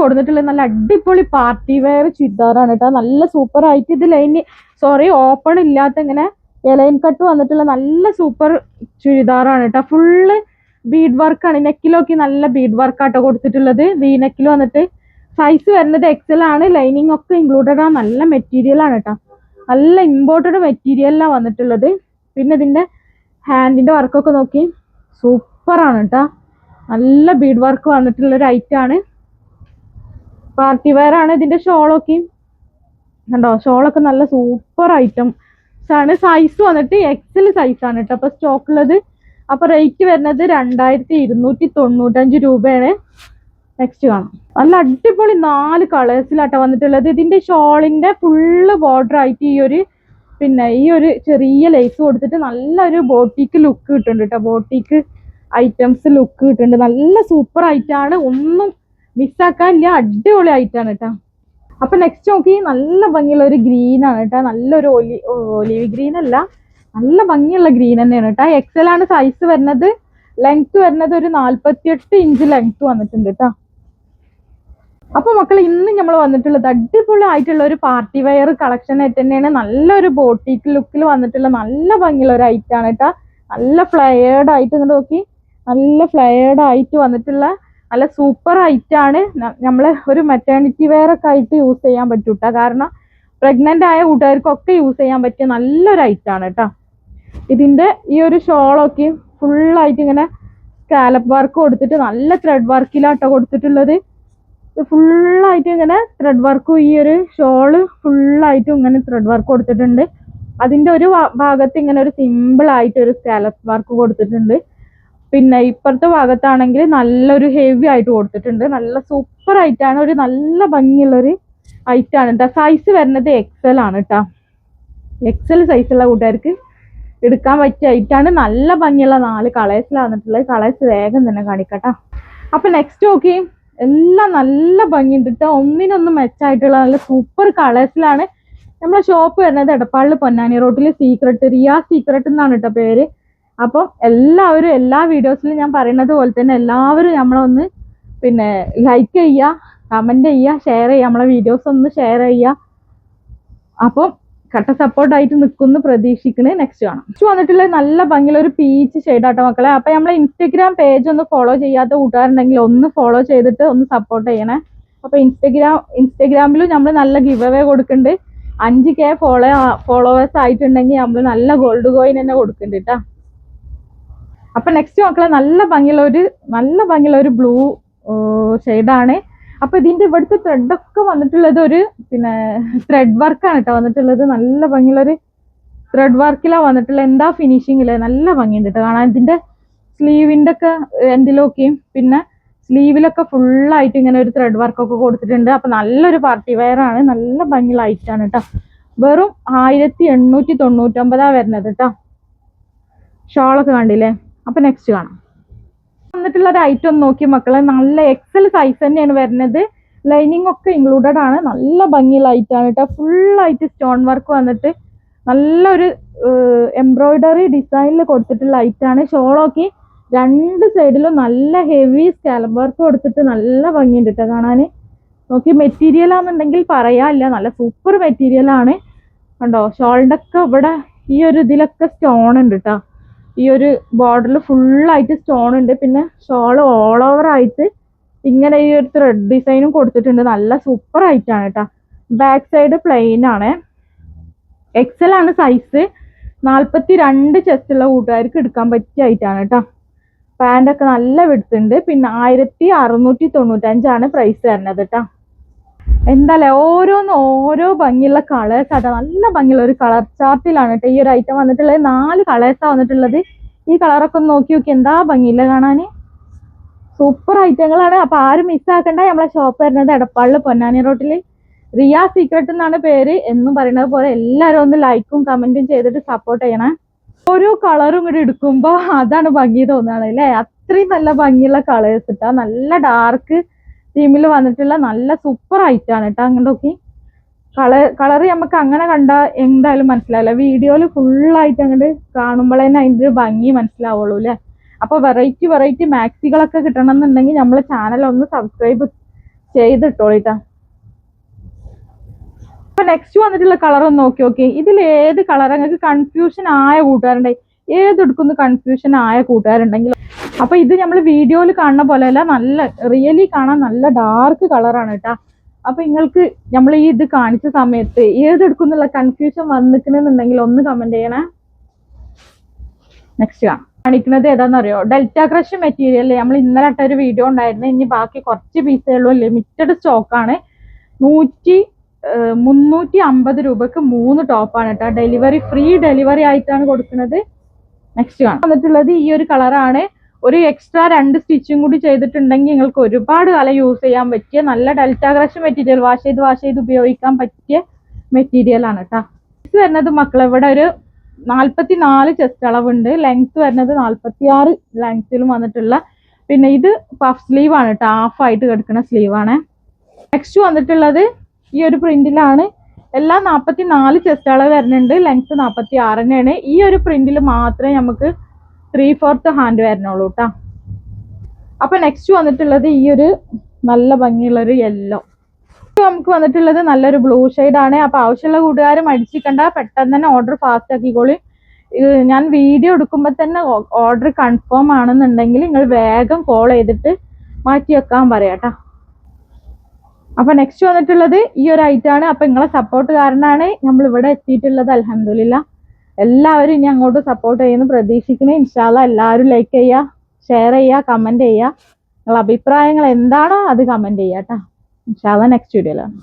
കൊടുത്തിട്ടുള്ളത് നല്ല അടിപൊളി പാർട്ടി വെയർ ചുരിദാറാണ് കേട്ടോ നല്ല സൂപ്പർ ആയിട്ട് ഇത് ലൈൻ സോറി ഓപ്പൺ ഇല്ലാത്ത ഇങ്ങനെ എലൈൻ കട്ട് വന്നിട്ടുള്ള നല്ല സൂപ്പർ ചുരിദാറാണ് കേട്ടോ ഫുള്ള് ബീഡ് വർക്കാണ് നെക്കിലൊക്കെ നല്ല ബീഡ് വർക്കാട്ടോ കൊടുത്തിട്ടുള്ളത്. വീ നെക്കിൽ വന്നിട്ട് സൈസ് വരുന്നത് എക്സൽ ആണ്. ലൈനിങ് ഒക്കെ ഇൻക്ലൂഡഡ് ആണ് നല്ല മെറ്റീരിയൽ ആണ് കേട്ടോ നല്ല ഇമ്പോർട്ടഡ് മെറ്റീരിയലാണ് വന്നിട്ടുള്ളത്. പിന്നെ ഇതിന്റെ ഹാൻഡിന്റെ വർക്കൊക്കെ നോക്കി. സൂപ്പർ ആണ് കേട്ടോ നല്ല ബീഡ് വർക്ക് വന്നിട്ടുള്ള ഒരു ഐറ്റം ആണ്. പാർട്ടി വെയർ ആണ് ഇതിന്റെ ഷോളൊക്കെ കണ്ടോ? ഷോളൊക്കെ നല്ല സൂപ്പർ ഐറ്റം ആണ് സൈസ് വന്നിട്ട് എക്സൽ സൈസ് ആണ് കേട്ടോ അപ്പൊ സ്റ്റോക്ക് ഉള്ളത് അപ്പൊ റേറ്റ് വരുന്നത് രണ്ടായിരത്തി ഇരുന്നൂറ്റി തൊണ്ണൂറ്റഞ്ച് രൂപയാണ്. നെക്സ്റ്റ് കാണാം. നല്ല അടിപൊളി നാല് കളേഴ്സിലാട്ടോ വന്നിട്ടുള്ളത്. ഇതിന്റെ ഷോളിന്റെ ഫുള്ള് ബോർഡർ ആയിട്ട് ഈ ഒരു പിന്നെ ഈ ഒരു ചെറിയ ലേസ് കൊടുത്തിട്ട് നല്ലൊരു ബോട്ടിക്ക് ലുക്ക് കിട്ടുന്നുണ്ട് കേട്ടോ ബോട്ടിക്ക് ഐറ്റംസ് ലുക്ക് കിട്ടുന്നുണ്ട്. നല്ല സൂപ്പർ ആയിട്ടാണ് ഒന്നും മിസ്സാക്കാനില്ല അടിപൊളി ആയിട്ടാണ് കേട്ടോ അപ്പൊ നെക്സ്റ്റ് നോക്കി നല്ല ഭംഗിയുള്ള ഒരു ഗ്രീൻ ആണ് കേട്ടോ നല്ലൊരു ഒലി ഒലിവ് ഗ്രീൻ അല്ല നല്ല ഭംഗിയുള്ള ഗ്രീൻ തന്നെയാണ് കേട്ടോ എക്സൽ ആണ് സൈസ് വരുന്നത്. ലെങ്ത് വരുന്നത് ഒരു നാല്പത്തിയെട്ട് ഇഞ്ച് ലെങ്ത് വന്നിട്ടുണ്ട് കേട്ടോ അപ്പൊ മക്കൾ ഇന്ന് നമ്മൾ വന്നിട്ടുള്ളത് അടിപൊളി ആയിട്ടുള്ള ഒരു പാർട്ടി വെയർ കളക്ഷൻ ആയിട്ട് തന്നെയാണ്. നല്ലൊരു ബോട്ടിക്ക് ലുക്കിൽ വന്നിട്ടുള്ള നല്ല ഭംഗിയുള്ള ഒരു ഐറ്റാണ് കേട്ടോ നല്ല ഫ്ലയേർഡ് ആയിട്ട് ഇങ്ങോട്ട് നോക്കി. നല്ല ഫ്ലയേർഡ് ആയിട്ട് വന്നിട്ടുള്ള നല്ല സൂപ്പർ ആണ്. നമ്മൾ ഒരു മെറ്റേണിറ്റി വെയർ ഒക്കെ ആയിട്ട് യൂസ് ചെയ്യാൻ പറ്റും കാരണം പ്രഗ്നന്റ് ആയ കൂട്ടുകാർക്കൊക്കെ യൂസ് ചെയ്യാൻ പറ്റിയ നല്ലൊരു ഐറ്റാണ് കേട്ടോ ഇതിന്റെ ഈ ഒരു ഷോളൊക്കെ ഫുള്ളായിട്ട് ഇങ്ങനെ സ്കാലപ്പ് വർക്ക് കൊടുത്തിട്ട് നല്ല ത്രെഡ് വർക്കിലാട്ടോ കൊടുത്തിട്ടുള്ളത്. ഫുള്ളായിട്ട് ഇങ്ങനെ ത്രെഡ് വർക്കും ഈ ഒരു ഷോൾ ഫുള്ളായിട്ടും ഇങ്ങനെ ത്രെഡ് വർക്ക് കൊടുത്തിട്ടുണ്ട്. അതിന്റെ ഒരു ഭാഗത്ത് ഇങ്ങനെ ഒരു സിമ്പിൾ ആയിട്ട് ഒരു സ്കാലപ്പ് വർക്ക് കൊടുത്തിട്ടുണ്ട്. പിന്നെ ഇപ്പുറത്തെ ഭാഗത്താണെങ്കിൽ നല്ലൊരു ഹെവി ആയിട്ട് കൊടുത്തിട്ടുണ്ട്. നല്ല സൂപ്പർ ആയിട്ടാണ് ഒരു നല്ല ഭംഗിയുള്ള ഒരു ഐറ്റം ആണ് കേട്ടോ സൈസ് വരുന്നത് എക്സൽ ആണ് കേട്ടോ എക്സൽ സൈസുള്ള കൂട്ടുകാർക്ക് എടുക്കാൻ പറ്റിയ ഐറ്റാണ് നല്ല ഭംഗിയുള്ള നാല് കളേഴ്സിലാന്നിട്ടുള്ളത് കളേഴ്സ് വേഗം തന്നെ കാണിക്കട്ടോ. അപ്പൊ നെക്സ്റ്റ് നോക്കി. എല്ലാം നല്ല ഭംഗിയുണ്ട് കേട്ടോ ഒന്നിനൊന്നും മെച്ചായിട്ടുള്ള നല്ല സൂപ്പർ കളേഴ്സിലാണ് നമ്മളെ ഷോപ്പ് വരുന്നത് എടപ്പാളിൽ പൊന്നാനി റോട്ടിൽ സീക്രട്ട് റിയ സീക്രട്ട് എന്നാണ് കേട്ടോ പേര്. അപ്പം എല്ലാവരും എല്ലാ വീഡിയോസിലും ഞാൻ പറയുന്നത് പോലെ തന്നെ എല്ലാവരും നമ്മളൊന്ന് പിന്നെ ലൈക്ക് ചെയ്യുക കമന്റ് ചെയ്യുക ഷെയർ ചെയ്യുക നമ്മളെ വീഡിയോസ് ഒന്ന് ഷെയർ ചെയ്യുക. അപ്പം കട്ട സപ്പോർട്ടായിട്ട് നിൽക്കുന്നു പ്രതീക്ഷിക്കുന്നത് നെക്സ്റ്റ് കാണാം. നെക്സ്റ്റ് വന്നിട്ടുള്ള നല്ല ഭംഗിയുള്ള ഒരു പീച്ച് ഷെയ്ഡാട്ടോ മക്കളെ. അപ്പൊ നമ്മളെ ഇൻസ്റ്റഗ്രാം പേജ് ഒന്ന് ഫോളോ ചെയ്യാത്ത കൂട്ടുകാരുണ്ടെങ്കിൽ ഒന്ന് ഫോളോ ചെയ്തിട്ട് ഒന്ന് സപ്പോർട്ട് ചെയ്യണേ. അപ്പൊ ഇൻസ്റ്റഗ്രാം ഇൻസ്റ്റഗ്രാമിലും നമ്മൾ നല്ല ഗിവ് അവേ കൊടുക്കുന്നുണ്ട് അഞ്ച് കെ ഫോളോ ഫോളോവേഴ്സ് ആയിട്ടുണ്ടെങ്കിൽ നമ്മൾ നല്ല ഗോൾഡ് കോയിൻ തന്നെ കൊടുക്കുന്നുണ്ട് കേട്ടോ അപ്പൊ നെക്സ്റ്റ് മക്കളെ നല്ല ഭംഗിയുള്ള ഒരു നല്ല ഭംഗിയുള്ള ഒരു ബ്ലൂ ഷെയ്ഡാണ് അപ്പൊ ഇതിന്റെ ഇവിടുത്തെ ത്രെഡ് ഒക്കെ വന്നിട്ടുള്ളത് ഒരു പിന്നെ ത്രെഡ് വർക്കാണ് കേട്ടോ വന്നിട്ടുള്ളത്. നല്ല ഭംഗിയുള്ള ഒരു ത്രെഡ് വർക്കിലാണ് വന്നിട്ടുള്ളത്. എന്താ ഫിനിഷിങ്ങിൽ നല്ല ഭംഗിയുണ്ട് കേട്ടോ കാണാൻ. ഇതിന്റെ സ്ലീവിന്റെ ഒക്കെ എൻഡിലൊക്കെയും പിന്നെ സ്ലീവിലൊക്കെ ഫുള്ളായിട്ട് ഇങ്ങനെ ഒരു ത്രെഡ് വർക്കൊക്കെ കൊടുത്തിട്ടുണ്ട്. അപ്പൊ നല്ലൊരു പാർട്ടി വെയർ ആണ്. നല്ല ഭംഗിയുള്ള ഐറ്റാണ് കേട്ടോ വെറും ആയിരത്തി എണ്ണൂറ്റി തൊണ്ണൂറ്റൊമ്പതാ വരുന്നത് കേട്ടോ ഷോളൊക്കെ കണ്ടില്ലേ? അപ്പൊ നെക്സ്റ്റ് കാണാം. വന്നിട്ടുള്ള ഒരു ഐറ്റം നോക്കി മക്കളെ നല്ല എക്സൽ സൈസ് തന്നെയാണ് വരുന്നത്. ലൈനിങ് ഒക്കെ ഇൻക്ലൂഡഡ് ആണ്. നല്ല ഭംഗിയുള്ള ഐറ്റാണ് കേട്ടോ ഫുൾ ആയിട്ട് സ്റ്റോൺ വർക്ക് വന്നിട്ട് നല്ലൊരു എംബ്രോയിഡറി ഡിസൈനിൽ കൊടുത്തിട്ടുള്ള ഐറ്റം ആണ്. ഷോളൊക്കെ രണ്ട് സൈഡിലും നല്ല ഹെവി സ്കാലം വർക്ക് കൊടുത്തിട്ട് നല്ല ഭംഗിയുണ്ട് കേട്ടോ കാണാൻ നോക്കി മെറ്റീരിയൽ ആണെന്നുണ്ടെങ്കിൽ പറയാല്ല നല്ല സൂപ്പർ മെറ്റീരിയൽ ആണ്. കണ്ടോ? ഷോളിന്റെ ഒക്കെ ഇവിടെ ഈ ഒരു ഇതിലൊക്കെ സ്റ്റോൺ ഉണ്ട് കേട്ടോ ഈ ഒരു ബോർഡറിൽ ഫുള്ളായിട്ട് സ്റ്റോൺ ഉണ്ട്. പിന്നെ ഷോൾ ഓൾ ഓവർ ആയിട്ട് ഇങ്ങനെ ഈ ഒരു ത്രെഡ് ഡിസൈനും കൊടുത്തിട്ടുണ്ട്. നല്ല സൂപ്പർ ആയിട്ടാണ് കേട്ടോ ബാക്ക് സൈഡ് പ്ലെയിൻ ആണ്. എക്സൽ ആണ് സൈസ് നാൽപ്പത്തി രണ്ട് ചെസ്റ്റുള്ള കൂട്ടുകാർക്ക് എടുക്കാൻ പറ്റിയ ആയിട്ടാണ് കേട്ടോ പാന്റൊക്കെ നല്ല വിടുത്തുണ്ട് പിന്നെ ആയിരത്തി അറുന്നൂറ്റി തൊണ്ണൂറ്റഞ്ചാണ് പ്രൈസ് തരുന്നത് കേട്ടോ എന്താല്ലേ ഓരോന്ന് ഓരോ ഭംഗിയുള്ള കളേഴ്സ് ആട്ടോ നല്ല ഭംഗിയുള്ള ഒരു കളർ ചാർട്ടിലാണ് കേട്ടോ ഈ ഒരു ഐറ്റം വന്നിട്ടുള്ളത്. നാല് കളേഴ്സാണ് വന്നിട്ടുള്ളത്. ഈ കളറൊക്കെ ഒന്ന് നോക്കി നോക്കി എന്താ ഭംഗിയില്ല കാണാന് സൂപ്പർ ഐറ്റങ്ങളാണ് അപ്പൊ ആരും മിസ്സാക്കണ്ട നമ്മളെ ഷോപ്പ് വരുന്നത് എടപ്പാളിൽ പൊന്നാനി റോട്ടിൽ റിയ സീക്രട്ട് എന്നാണ് പേര്. എന്നും പറയുന്നത് പോലെ എല്ലാവരും ഒന്ന് ലൈക്കും കമന്റും ചെയ്തിട്ട് സപ്പോർട്ട് ചെയ്യണേ. ഓരോ കളറും ഇങ്ങോട്ട് എടുക്കുമ്പോ അതാണ് ഭംഗി തോന്നുകയാണ് അല്ലേ? അത്രയും നല്ല ഭംഗിയുള്ള കളേഴ്സ് ഇട്ടാ നല്ല ഡാർക്ക് തീമിൽ വന്നിട്ടുള്ള നല്ല സൂപ്പർ ഐറ്റാണ് കേട്ടോ അങ്ങോട്ടൊക്കെ. കളർ കളർ നമുക്ക് അങ്ങനെ കണ്ടാൽ എന്തായാലും മനസ്സിലാവില്ല. വീഡിയോയിൽ ഫുള്ളായിട്ട് അങ്ങോട്ട് കാണുമ്പോൾ തന്നെ അതിന്റെ ഒരു ഭംഗി മനസ്സിലാവുള്ളൂ അല്ലേ അപ്പോൾ വെറൈറ്റി വെറൈറ്റി മാക്സികളൊക്കെ കിട്ടണം എന്നുണ്ടെങ്കിൽ നമ്മൾ ചാനൽ ഒന്ന് സബ്സ്ക്രൈബ് ചെയ്തിട്ടോളിട്ടാ അപ്പൊ നെക്സ്റ്റ് വന്നിട്ടുള്ള കളർ ഒന്ന് നോക്കി നോക്കി. ഇതിൽ ഏത് കളർ നിങ്ങൾക്ക് കൺഫ്യൂഷൻ ആയ കൂട്ടുകാരുണ്ടായി. ഏതെടുക്കുന്ന കൺഫ്യൂഷൻ ആയ കൂട്ടുകാരുണ്ടെങ്കിൽ അപ്പൊ ഇത് നമ്മൾ വീഡിയോയിൽ കാണുന്ന പോലെ അല്ല നല്ല റിയലി കാണാൻ നല്ല ഡാർക്ക് കളറാണ് കേട്ടാ അപ്പൊ നിങ്ങൾക്ക് നമ്മൾ ഈ ഇത് കാണിച്ച സമയത്ത് ഏതെടുക്കുന്നുള്ള കൺഫ്യൂഷൻ വന്നിക്കണെന്നുണ്ടെങ്കിൽ ഒന്ന് കമന്റ് ചെയ്യണേ. നെക്സ്റ്റ് കാണാം. കാണിക്കുന്നത് ഏതാണെന്നറിയോ ഡെൽറ്റ ക്രഷ് മെറ്റീരിയൽ നമ്മൾ ഇന്നലെ ഇട്ട ഒരു വീഡിയോ ഉണ്ടായിരുന്നു. ഇനി ബാക്കി കുറച്ച് പീസേ ഉള്ളൂ. ലിമിറ്റഡ് സ്റ്റോക്കാണ് നൂറ്റി മുന്നൂറ്റി അമ്പത് രൂപക്ക് മൂന്ന് ടോപ്പാണ് കേട്ടോ ഡെലിവറി ഫ്രീ ഡെലിവറി ആയിട്ടാണ് കൊടുക്കുന്നത്. നെക്സ്റ്റ് കാണാം. വന്നിട്ടുള്ളത് ഈ ഒരു കളറാണ് ഒരു എക്സ്ട്രാ രണ്ട് സ്റ്റിച്ചും കൂടി ചെയ്തിട്ടുണ്ടെങ്കിൽ നിങ്ങൾക്ക് ഒരുപാട് കാലം യൂസ് ചെയ്യാൻ പറ്റിയ നല്ല ഡെൽറ്റ ക്രഷ് മെറ്റീരിയൽ വാഷ് ചെയ്ത് വാഷ് ചെയ്ത് ഉപയോഗിക്കാൻ പറ്റിയ മെറ്റീരിയൽ ആണ് കേട്ടോ ഇത് വരുന്നത് മക്കളെ ഇവിടെ ഒരു നാൽപ്പത്തി നാല് ചെസ്റ്റ് അളവുണ്ട്. ലെങ്ത് വരുന്നത് നാൽപ്പത്തി ആറ് ലെങ്ത്തിലും വന്നിട്ടുള്ള പിന്നെ ഇത് പഫ് സ്ലീവ് ആണ് കേട്ടോ ഹാഫ് ആയിട്ട് കിടക്കുന്ന സ്ലീവ് ആണ്. നെക്സ്റ്റ് വന്നിട്ടുള്ളത് ഈ ഒരു പ്രിന്റിലാണ് എല്ലാ നാൽപ്പത്തി നാല് ചെസ്റ്റ് അളവ് വരുന്നുണ്ട്. ലെങ്ത് നാൽപ്പത്തി ആറ് തന്നെയാണ് ഈ ഒരു പ്രിന്റിൽ മാത്രമേ നമുക്ക് ത്രീ ഫോർത്ത് ഹാൻഡ് വരണുള്ളൂ കേട്ടോ അപ്പൊ നെക്സ്റ്റ് വന്നിട്ടുള്ളത് ഈ ഒരു നല്ല ഭംഗിയുള്ളൊരു യെല്ലോ നമുക്ക് വന്നിട്ടുള്ളത് നല്ലൊരു ബ്ലൂ ആണ്. അപ്പൊ ആവശ്യമുള്ള കൂട്ടുകാരും അടിച്ചിക്കണ്ട പെട്ടെന്ന് തന്നെ ഓർഡർ ഫാസ്റ്റ് ആക്കിക്കോളി. ഞാൻ വീഡിയോ എടുക്കുമ്പോൾ തന്നെ ഓർഡർ കൺഫേം ആണെന്നുണ്ടെങ്കിൽ നിങ്ങൾ വേഗം കോൾ ചെയ്തിട്ട് മാറ്റി വെക്കാൻ പറയാട്ടാ അപ്പൊ നെക്സ്റ്റ് വന്നിട്ടുള്ളത് ഈ ഒരു ഐറ്റാണ് അപ്പൊ നിങ്ങളെ സപ്പോർട്ട് കാരണമാണ് നമ്മൾ ഇവിടെ എത്തിയിട്ടുള്ളത് അലഹമില്ല എല്ലാവരും ഇനി അങ്ങോട്ട് സപ്പോർട്ട് ചെയ്യുന്നു പ്രതീക്ഷിക്കണേ ഇൻഷാല്ല എല്ലാവരും ലൈക്ക് ചെയ്യുക ഷെയർ ചെയ്യുക കമന്റ് ചെയ്യുക. നിങ്ങളുടെ അഭിപ്രായങ്ങൾ എന്താണോ അത് കമന്റ് ചെയ്യാം കേട്ടോ ഇൻഷാല്ല നെക്സ്റ്റ് വീഡിയോയിലാണ്